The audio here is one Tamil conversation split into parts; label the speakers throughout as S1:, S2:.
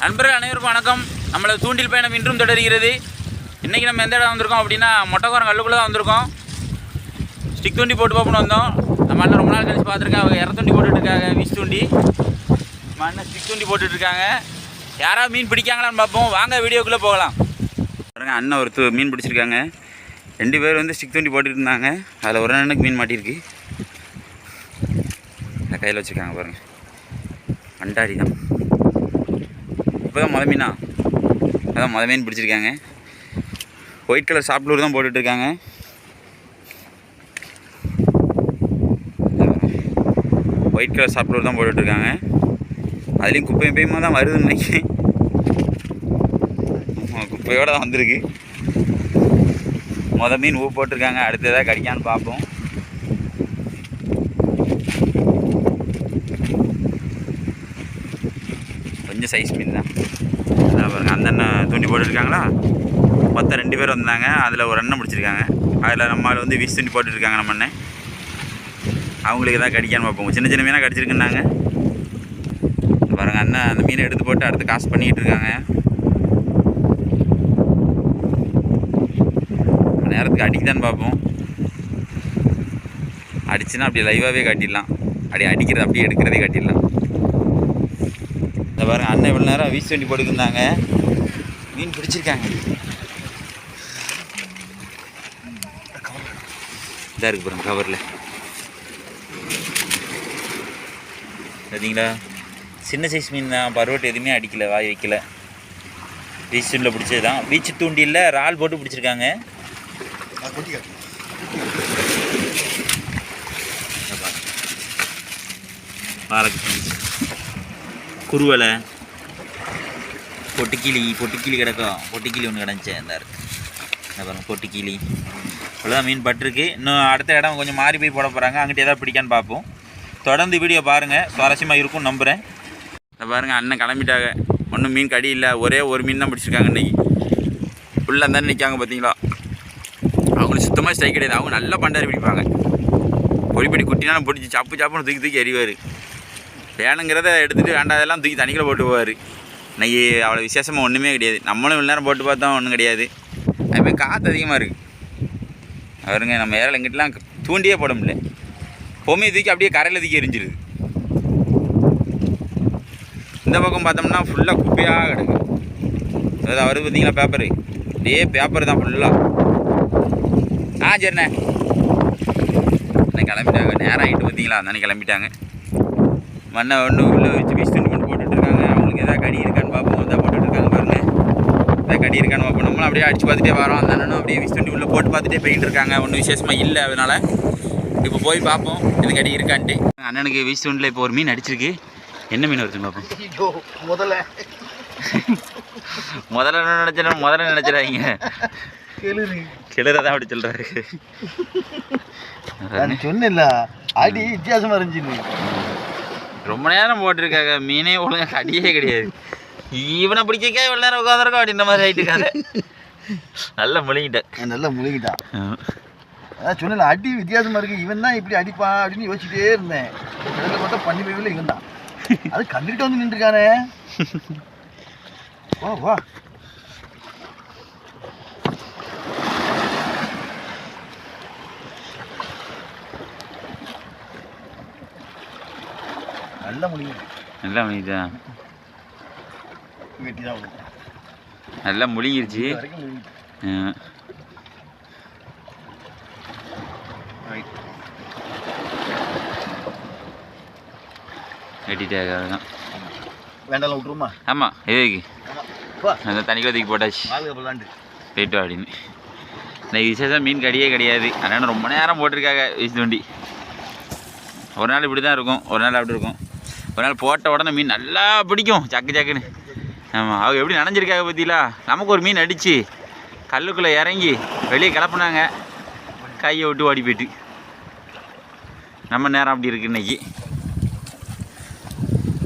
S1: நண்பர்கள் அனைவருக்கும் வணக்கம். நம்மளது தூண்டில் பயணம் இன்றும் தொடர்கிறது. இன்றைக்கி நம்ம எந்த இடம் வந்திருக்கோம் அப்படின்னா மொட்டைக்கோரம் கல்லுக்குள்ளே தான் வந்திருக்கோம். ஸ்டிக் தூண்டி போட்டு பார்ப்போன்னு வந்தோம். நம்ம அண்ணன் ரொம்ப நாள் கழிச்சு பார்த்துருக்கேன் அவங்க இற தூண்டி போட்டுட்டு தூண்டி. நம்ம அண்ணன் ஸ்டிக் தூண்டி போட்டுட்ருக்காங்க யாராவது மீன் பிடிக்காங்களான்னு பார்ப்போம். வாங்க வீடியோக்குள்ளே போகலாம். பாருங்க அண்ணன் ஒரு து- மீன் பிடிச்சிருக்காங்க. ரெண்டு பேர் வந்து ஸ்டிக் தூண்டி போட்டுட்டு இருந்தாங்க. அதில் ஒரு அண்ணனுக்கு மீன் மாட்டியிருக்கு. கையில் வச்சுருக்காங்க பாருங்கள் அண்டாரி தான். இப்போ தான் மொத மீனா. அதான் மொத மீன் பிடிச்சிருக்காங்க. ஒயிட் கலர் சாப்பிட்லூர் தான் போட்டுட்ருக்காங்க. ஒயிட் கலர் சாப்பிட்லூர் தான் போட்டுட்டு இருக்காங்க அதுலேயும் குப்பை எப்பயுமா தான் வருதுன்னு நினைக்கிறேன். குப்பையோடு தான் வந்திருக்கு. மொதல் மீன் ஊ போட்டிருக்காங்க. அடுத்து எதாவது கடிக்கான்னு பார்ப்போம் கொஞ்சம் சைஸ் மீன் தான். அதான் பாருங்க அந்த அண்ணன் தூண்டி போட்டுருக்காங்களா? மொத்தம் ரெண்டு பேர் வந்தாங்க. அதில் ஒரு அண்ணன் பிடிச்சிருக்காங்க அதில் நம்ம ஆள் வந்து வீசி தூண்டி போட்டுருக்காங்க நம்ம அண்ணன். அவங்களுக்கு எதாவது கடிக்கான்னு பார்ப்போம். சின்ன சின்ன மீனாக கடிச்சிருக்குன்னாங்க. பாருங்க அண்ணன் அந்த மீனை எடுத்து போட்டு அடுத்து காசு பண்ணிக்கிட்டு இருக்காங்க. நேரத்துக்கு அடிக்குதான்னு பார்ப்போம். அடிச்சுன்னா அப்படியே லைவாகவே காட்டிடலாம். அப்படியே அடிக்கிறது அப்படியே எடுக்கிறதே காட்டிடலாம். இந்த பாருங்க அண்ணன் இவ்வளோ நேரம் வீசி வண்டி போட்டுருந்தாங்க மீன் பிடிச்சிருக்காங்க. இதாக இருக்கு பாருங்க கவரில் பார்த்தீங்களா சின்ன சைஸ் மீன் தான் பருவட்டு எதுவுமே அடிக்கல வாய் வைக்கல. பீச் தூண்டில் பிடிச்சது தான் பீச் தூண்டியில் இறால் போட்டு பிடிச்சிருக்காங்க. பாலக்கு குருவலை பொட்டுக்கிளி பொட்டுக்கிளி கிடக்கும். பொட்டுக்கிளி ஒன்று கிடந்துச்சு. இந்த இருக்கு. இந்த பாருங்க பொட்டுக்கிளி. மீன் பட்டிருக்கு. இன்னும் அடுத்த இடம் கொஞ்சம் மாறி போய் போட போகிறாங்க அங்கிட்ட ஏதாவது பிடிக்கான்னு பார்ப்போம். தொடர்ந்து வீடியோ பாருங்கள் சுவாரஸ்யமாக இருக்கும் நம்புகிறேன் இந்த பாருங்கள் அண்ணன் கிளம்பிட்டாங்க. ஒன்றும் மீன் கடி இல்லை. ஒரே ஒரு மீன் தான் பிடிச்சிருக்காங்க இன்றைக்கி ஃபுல்லாக தானே நிற்காங்க பார்த்தீங்களா அவங்களுக்கு சுத்தமாக ஸ்ட்ரைக் கிடையாது. அவங்க நல்லா பண்டாரி பிடிப்பாங்க. பொடிப்படி குட்டினாலும் பிடிச்சி சப்பு சாப்புன்னு தூக்கி தூக்கி எறிவார். வேணுங்கிறத எடுத்துகிட்டு வேண்டாதெல்லாம் தூக்கி தண்ணிக்குள்ள போட்டு போவார். இன்றைக்கி அவ்வளோ விசேஷமாக ஒன்றுமே கிடையாது. நம்மளும் இவ்வளோ நேரம் போட்டு பார்த்தோம் ஒன்றும் கிடையாது. அதுமாதிரி காற்று அதிகமாக இருக்குது அவருங்க நம்ம ஏரில் எங்கிட்டலாம் தூண்டியே போட முடியல. பொம்மையை தூக்கி அப்படியே கரையில் தூக்கி எரிஞ்சிருது இந்த பக்கம் பார்த்தோம்னா ஃபுல்லாக குப்பையாக கிடக்கு. அதாவது அவர் பார்த்தீங்களா பேப்பரு இதே பேப்பர் தான் ஃபுல்லாக ஆ. சரிண்ணே. அண்ணே கிளம்பிட்டாங்க. நேரம் ஆகிட்டு பார்த்தீங்களா? அண்ணே கிளம்பிட்டாங்க. மண்ணை ஒன்று உள்ளே வச்சு வீசி துணி மட்டும் போட்டுட்டு இருக்காங்க அவங்களுக்கு எதாவது கடி இருக்கான்னு பார்ப்போம். எதாவது போட்டுட்டு இருக்காங்க பாருங்க. எதாவது கடி இருக்கான்னு பார்ப்போம். நம்மளும் அப்படியே அடிச்சு பார்த்துட்டே வரோம். அந்த அண்ணனும் அப்படியே துணி உள்ளே போட்டு பார்த்துட்டே போயிட்டு இருக்காங்க. ஒன்றும் விசேஷமாக இல்லை அதனால். இப்போ போய் பார்ப்போம். இது கடி இருக்கான்ட்டு. அண்ணனுக்கு வீசி துண்டில் இப்போ ஒரு மீன் அடிச்சிருக்கு. என்ன மீன் வருதுன்னு பார்ப்போம்.
S2: முதல்ல.
S1: முதல்ல என்ன நினச்சிட முதல்ல நினச்சிடாதீங்க.
S2: கேளுரு
S1: கிளறதான் அப்படி சொல்கிறாரு
S2: சொன்னேன்ல அடி வித்தியாசமா இருந்துச்சு
S1: ரொம்ப நேரம் போட்டிருக்காங்க. மீனே ஒழுங்கா கடியே கிடையாது. இவனை பிடிக்கக்கே இவ்வளோ நேரம் உட்காந்துருக்கோம் அப்படின்ற மாதிரி ஆயிட்டு கதை நல்லா முழுங்கிட்டேன்
S2: நல்லா முழுகிட்டான் அதான் சொன்னேன்ல அடி வித்தியாசமா இருக்கு. இவன் தான் இப்படி அடிப்பான் அப்படின்னு யோசிச்சுட்டே இருந்தேன். கடலை பார்த்தா பண்ணி போய் இவன் தான். அது கண்டுகிட்டு வந்து நின்றுருக்கானே. வா வா. நல்ல முடியும்
S1: நல்லா முழுங்கிட்டான்
S2: வெட்டி தான்.
S1: நல்லா முழுங்கிருச்சு. வெட்டிட்டாங்க அதுதான்
S2: வேண்டாம் விட்டுருமா
S1: ஆமாம் எதுக்கு? அந்த தண்ணிக்குள்ள தூக்கி போட்டாச்சு. போயிட்டு அப்படின்னு. இன்னைக்கு விசேஷம் மீன் கடியே கிடையாது. அதனால் ரொம்ப நேரம் போட்டிருக்காங்க வீசி தூண்டி ஒரு நாள் இப்படி தான் இருக்கும் ஒரு நாள் அப்படி இருக்கும். ஒரு நாள் போட்ட உடனே மீன் நல்லா பிடிக்கும் சக்கு சக்குன்னு. ஆமாம் அவங்க எப்படி நனைஞ்சிருக்காங்க பார்த்தீங்களா நமக்கு ஒரு மீன் அடித்து கல்லுக்குள்ளே இறங்கி வெளியே கிளப்புனாங்க. கையை விட்டு ஓடி போயிட்டு. நம்ம நேரம் அப்படி இருக்கு இன்னைக்கு.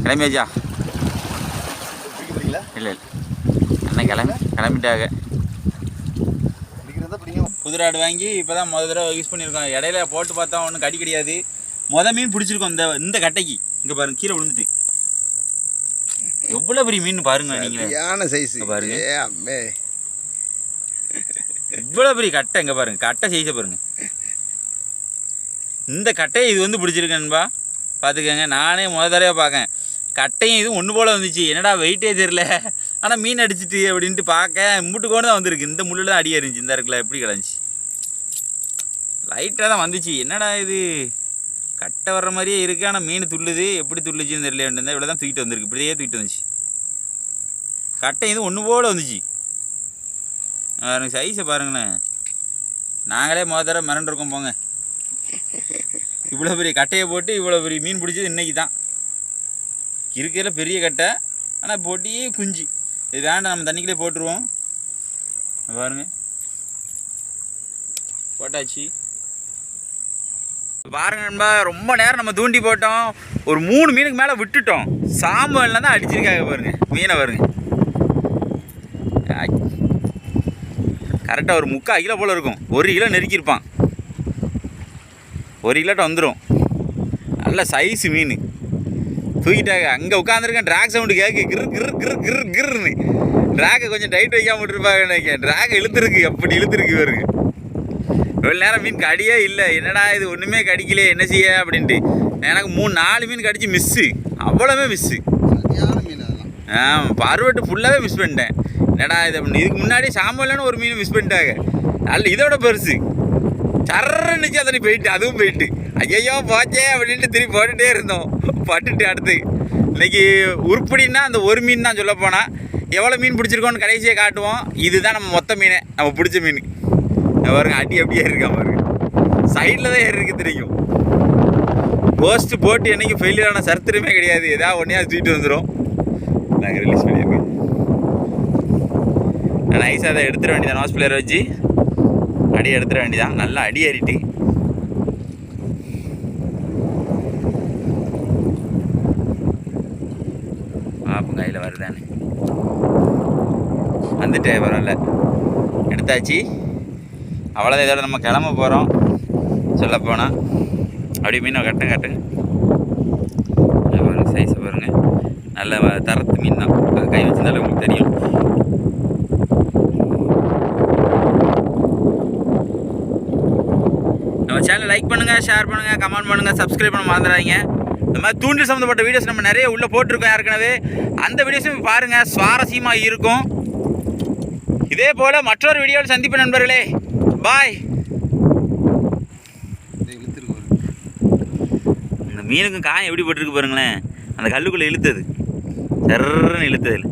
S1: கிளம்பியாச்சா? இல்லை இல்லை. அண்ணன் கிளம்பி கிளம்பிட்டாங்க. புதுராடு வாங்கி இப்போ தான் முத தடவை யூஸ் பண்ணியிருக்கோம். இடையில போட்டு பார்த்தா ஒன்றும் கடி கிடையாது. முத மீன் பிடிச்சிருக்கோம் இந்த இந்த கட்டைக்கு. இங்கே பாருங்க கீழே விழுந்துட்டு எவ்வளோ பெரிய மீன் பாருங்க நீங்களே.
S3: சரியான சைஸ்
S1: பாருங்க.
S3: அம்மே.
S1: இவ்வளோ பெரிய கட்டை இங்கே பாருங்க கட்டை சைஸை பாருங்க. இந்த கட்டையை இது வந்து பிடிச்சிருக்கேன்பா பார்த்துக்கங்க நானே முத தடவை பார்க்கேன் கட்டையும் இதுவும் ஒன்று போல் வந்துச்சு. என்னடா வெயிட்டே தெரில ஆனால் மீன் அடிச்சிட்டு அப்படின்ட்டு பார்க்க முட்டு கொண்டு தான் வந்திருக்கு. இந்த முள்ளில் தான் அடியாக இருந்துச்சு இந்த இருக்குல்ல எப்படி கிடந்துச்சு? லைட்டாக தான் வந்துச்சு. என்னடா இது? கட்டை வர்ற மாதிரியே இருக்குது ஆனால் மீன் துள்ளுது. எப்படி துள்ளுச்சுன்னு தெரியல. இருந்தால் இவ்வளோ தான் தூக்கிட்டு வந்திருக்கு. இப்படியே தூக்கிட்டு வந்துச்சு. கட்டை இது ஒன்று போல் வந்துச்சு. பாருங்க சைஸை பாருங்களேன். நாங்களே மொதல் தடவை மிரண்டிருக்கோம் போங்க. இவ்வளோ பெரிய கட்டையை போட்டு இவ்வளோ பெரிய மீன் பிடிச்சது இன்றைக்கி தான். இருக்கிற பெரிய கட்டை. ஆனால் போட்டியே குஞ்சு. இது வேண்டாம். நம்ம தண்ணிக்குள்ளே போட்டுருவோம். பாருங்கள் பாருங்க. போட்டாச்சு. பாருங்க நண்பா ரொம்ப நேரம் நம்ம தூண்டி போட்டோம். ஒரு மூணு மீனுக்கு மேலே விட்டுட்டோம். சாம்பல்ல தான் அடிச்சிருக்காங்க பாருங்க மீனை பாருங்க. கரெக்டாக ஒரு முக்கால் கிலோ போல் இருக்கும். ஒரு கிலோ நெருக்கியிருப்பான். ஒரு கிலோட்ட வந்துடும் நல்ல சைஸ் மீன். தூக்கிட்டாங்க. அங்கே உட்காந்துருக்கேன் ட்ராக் சவுண்டு கேட்கு கிரு கிரு கிரு கிரு கிருன்னு ட்ராகை கொஞ்சம் டைட் வைக்காம விட்டுருப்பாங்க நினைக்கிறேன். ட்ராக் இழுத்துருக்கு. அப்படி இழுத்துருக்கு இவருக்கு இவ்வளோ நேரம் மீன் கடியே இல்லை. என்னடா இது ஒன்றுமே கடிக்கலையே என்ன செய்ய அப்படின்ட்டு. எனக்கு மூணு நாலு மீன் கடிச்சு மிஸ்ஸு அவ்வளோவே மிஸ்ஸு ஆ பருவட்டு ஃபுல்லாகவே மிஸ் பண்ணிட்டேன். என்னடா இது அப்படின்னு. இதுக்கு முன்னாடி சாம்பலான ஒரு மீன் மிஸ் பண்ணிட்டாங்க. நல்ல இதோட பெருசு. சரன்னுச்சு அதனை போயிட்டு அதுவும் போயிட்டு. ஐயோ போச்சே அப்படின்ட்டு திருப்பி போட்டுட்டே இருந்தோம். பட்டுட்டு அடுத்து. இன்னைக்கு உருப்படின்னா அந்த ஒரு மீன் தான் சொல்ல போனால் எவ்வளோ மீன் பிடிச்சிருக்கோன்னு கடைசியாக காட்டுவோம். இதுதான் நம்ம மொத்த மீனே. நம்ம பிடிச்ச மீன். பாருங்க அடி அப்படியே இருக்கா பாருங்க. சைடில் தான் ஏறி இருக்கு தெரியும். போஸ்ட் போட்டு என்னைக்கு ஃபெயிலியர் ஆன சரித்திரமே கிடையாது. ஏதாவது ஒன்றையா தூக்கிட்டு வந்துடும் நாங்கள் ரிலீஸ் பண்ணியிருக்கோம் நைஸாக அதை எடுத்துட வேண்டியதான் நோஸ் பிளேயர் வச்சு அடி எடுத்துட வேண்டியதான் நல்லா அடி ஏறிட்டு. பார்ப்போம் கையில் வருதானே வந்துட்டே பரவாயில்ல. எடுத்தாச்சு. அவ்வளோதான் இதோட நம்ம கிளம்ப போகிறோம் சொல்லப்போனால் அப்படி மீனை கட்டுங்க கட்டுங்க பாருங்கள் சைஸை பாருங்கள் நல்ல தரத்து மீன் தான். கை வச்சிருந்தாலும் உங்களுக்கு தெரியும். நம்ம சேனல் லைக் பண்ணுங்கள் ஷேர் பண்ணுங்கள் கமெண்ட் பண்ணுங்கள் சப்ஸ்கிரைப் பண்ண மறந்துடாதீங்க. இந்த மாதிரி தூண்டில் சம்மந்தப்பட்ட வீடியோஸ் நம்ம நிறைய உள்ளே போட்டிருக்கோம் ஏற்கனவே. அந்த வீடியோஸும் பாருங்கள் சுவாரஸ்யமாக இருக்கும். இதே போல் மற்றொரு வீடியோவில் சந்திப்பு நண்பர்களே. பாய். இந்த மீனுக்கும் காயம் எப்படி போட்டிருக்கு பாருங்களேன். அந்த கல்லுக்குள்ளே இழுத்தது. சர்ன்னு இழுத்ததில்